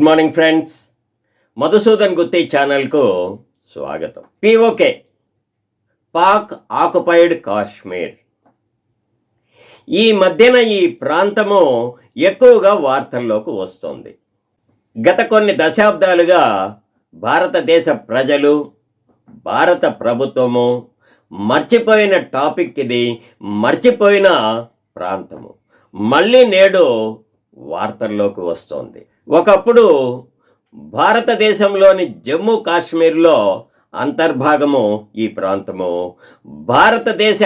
Good morning friends. Madhusudan Gutti ఛానల్కు స్వాగతం. PoK Pak occupied Kashmir. ఈ మధ్యన ఈ ప్రాంతము ఎక్కువగా వార్తల్లోకి వస్తోంది. గత కొన్ని దశాబ్దాలుగా భారతదేశ ప్రజలు భారత ప్రభుత్వము మర్చిపోయిన టాపిక్ ఇది మర్చిపోయిన ప్రాంతము. మళ్ళీ నేడు వార్తల్లోకి వస్తోంది. ఒకప్పుడు భారతదేశంలోని జమ్మూ కాశ్మీర్లో అంతర్భాగము ఈ ప్రాంతము భారతదేశ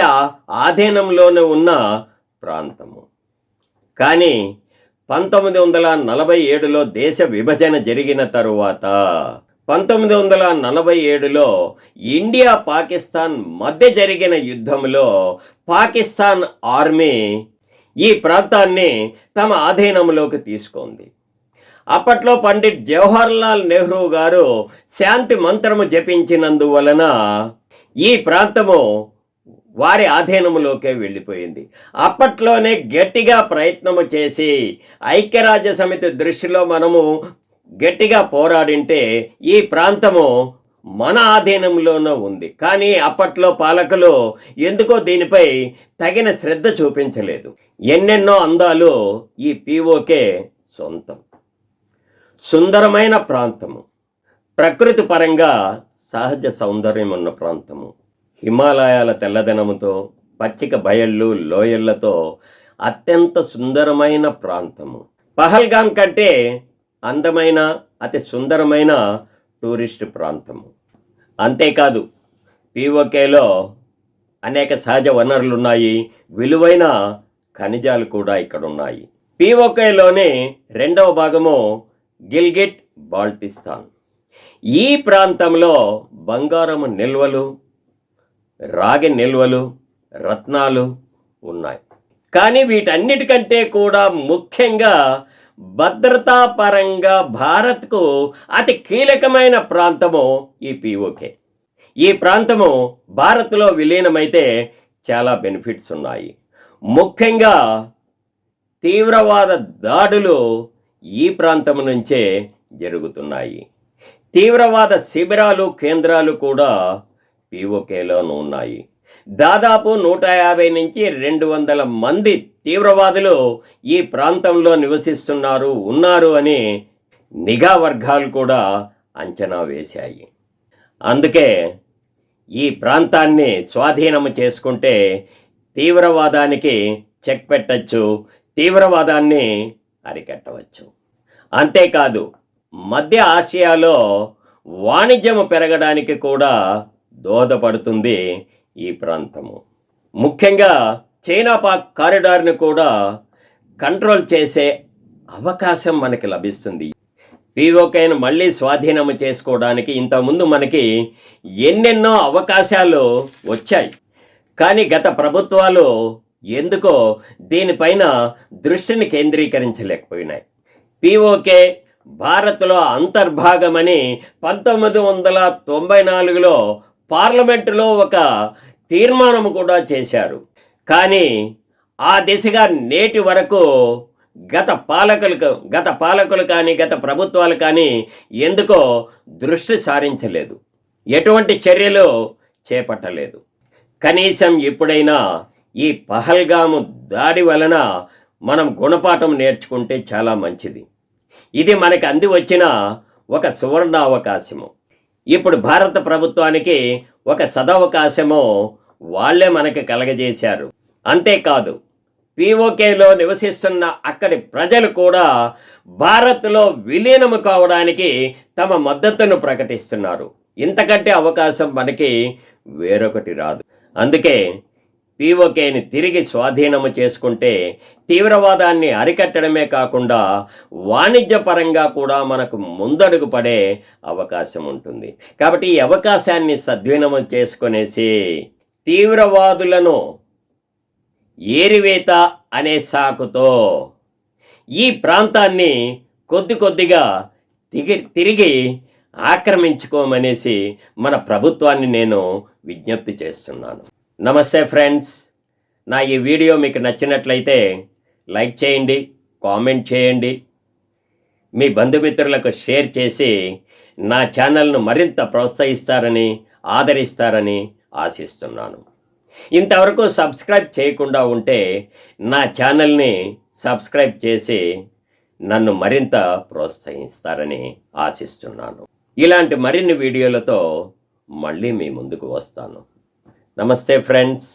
ఆధీనంలోనే ఉన్న ప్రాంతము. కానీ పంతొమ్మిది వందల నలభై ఏడులో దేశ విభజన జరిగిన తరువాత పంతొమ్మిది వందల నలభై ఏడులో ఇండియా పాకిస్తాన్ మధ్య జరిగిన యుద్ధంలో పాకిస్తాన్ ఆర్మీ ఈ ప్రాంతాన్ని తమ ఆధీనంలోకి తీసుకుంది. అప్పట్లో పండిట్ జవహర్లాల్ నెహ్రూ గారు శాంతి మంత్రము జపించినందువలన ఈ ప్రాంతము వారి ఆధీనంలోకే వెళ్ళిపోయింది. అప్పట్లోనే గట్టిగా ప్రయత్నము చేసి ఐక్యరాజ్య సమితి దృష్టిలో మనము గట్టిగా పోరాడింటే ఈ ప్రాంతము మన ఆధీనంలోనూ ఉంది. కానీ అప్పట్లో పాలకులు ఎందుకో దీనిపై తగిన శ్రద్ధ చూపించలేదు. ఎన్నెన్నో అందాలు ఈ పీఓకే సొంతం. సుందరమైన ప్రాంతము. ప్రకృతి పరంగా సహజ సౌందర్యం ఉన్న ప్రాంతము. హిమాలయాల తెల్లదనముతో పచ్చిక బయళ్ళు లోయళ్ళతో అత్యంత సుందరమైన ప్రాంతము. పహల్గాం కంటే అందమైన అతి సుందరమైన టూరిస్ట్ ప్రాంతము. అంతేకాదు పీఓకేలో అనేక సహజ వనరులు ఉన్నాయి విలువైన ఖనిజాలు కూడా ఇక్కడ ఉన్నాయి పీఓకేలోని రెండవ భాగము గిల్గిట్ బాల్టిస్తాన్. ఈ ప్రాంతంలో బంగారము నిల్వలు రాగి నిల్వలు రత్నాలు ఉన్నాయి. కానీ వీటన్నిటికంటే కూడా ముఖ్యంగా భద్రతా పరంగా భారత్కు అతి కీలకమైన ప్రాంతము ఈ పిఓకే ఈ ప్రాంతము భారత్లో విలీనమైతే చాలా బెనిఫిట్స్ ఉన్నాయి. ముఖ్యంగా తీవ్రవాద దాడులు ఈ ప్రాంతం నుంచే జరుగుతున్నాయి. తీవ్రవాద శిబిరాలు కేంద్రాలు కూడా పీఓకేలోనూ ఉన్నాయి. దాదాపు నూట యాభై నుంచి రెండు వందల మంది తీవ్రవాదులు ఈ ప్రాంతంలో నివసిస్తున్నారు ఉన్నారు అని నిఘా వర్గాలు కూడా అంచనా వేశాయి. అందుకే ఈ ప్రాంతాన్ని స్వాధీనము చేసుకుంటే తీవ్రవాదానికి చెక్ పెట్టచ్చు తీవ్రవాదాన్ని అరికట్టవచ్చు. అంతేకాదు మధ్య ఆసియాలో వాణిజ్యము పెరగడానికి కూడా దోహదపడుతుంది ఈ ప్రాంతము. ముఖ్యంగా చైనా పాక్ కారిడార్ని కూడా కంట్రోల్ చేసే అవకాశం మనకి లభిస్తుంది. పీఓకేను మళ్ళీ స్వాధీనము చేసుకోవడానికి ఇంతకుముందు మనకి ఎన్నెన్నో అవకాశాలు వచ్చాయి. కానీ గత ప్రభుత్వాలు ఎందుకో దీనిపైన దృష్టిని కేంద్రీకరించలేకపోయినాయి. పీఓకే భారత్లో అంతర్భాగమని పంతొమ్మిది వందల తొంభై నాలుగులో పార్లమెంటులో ఒక తీర్మానం కూడా చేశారు. కానీ ఆ దిశగా నేటి వరకు గత పాలకులకు గత పాలకులు కానీ గత ప్రభుత్వాలు కానీ ఎందుకో దృష్టి సారించలేదు. ఎటువంటి చర్యలు చేపట్టలేదు. కనీసం ఎప్పుడైనా ఈ పహల్గాము దాడి వలన మనం గుణపాఠం నేర్చుకుంటే చాలా మంచిది. ఇది మనకు అంది వచ్చిన ఒక సువర్ణ అవకాశము ఇప్పుడు భారత ప్రభుత్వానికి ఒక సదవకాశము వాళ్ళే మనకి కలగజేశారు. అంతేకాదు పిఓకేలో నివసిస్తున్న అక్కడి ప్రజలు కూడా భారత్లో విలీనము కావడానికి తమ మద్దతును ప్రకటిస్తున్నారు. ఇంతకంటే అవకాశం మనకి వేరొకటి రాదు. అందుకే పీఓకేని తిరిగి స్వాధీనము చేసుకుంటే తీవ్రవాదాన్ని అరికట్టడమే కాకుండా వాణిజ్యపరంగా కూడా మనకు ముందడుగు పడే అవకాశం ఉంటుంది. కాబట్టి ఈ అవకాశాన్ని సద్వినము చేసుకునేసి తీవ్రవాదులను ఏరివేత అనే సాకుతో ఈ ప్రాంతాన్ని కొద్ది కొద్దిగా తిగి తిరిగి ఆక్రమించుకోమనేసి మన ప్రభుత్వాన్ని నేను విజ్ఞప్తి చేస్తున్నాను. నమస్తే ఫ్రెండ్స్. నా ఈ వీడియో మీకు నచ్చినట్లయితే లైక్ చేయండి కామెంట్ చేయండి. మీ బంధుమిత్రులకు షేర్ చేసి నా ఛానల్ను మరింత ప్రోత్సహిస్తారని ఆదరిస్తారని ఆశిస్తున్నాను. ఇంతవరకు సబ్స్క్రైబ్ చేయకుండా ఉంటే నా ఛానల్ని సబ్స్క్రైబ్ చేసి నన్ను మరింత ప్రోత్సహిస్తారని ఆశిస్తున్నాను. ఇలాంటి మరిన్ని వీడియోలతో మళ్ళీ మీ ముందుకు వస్తాను. నమస్తే ఫ్రెండ్స్.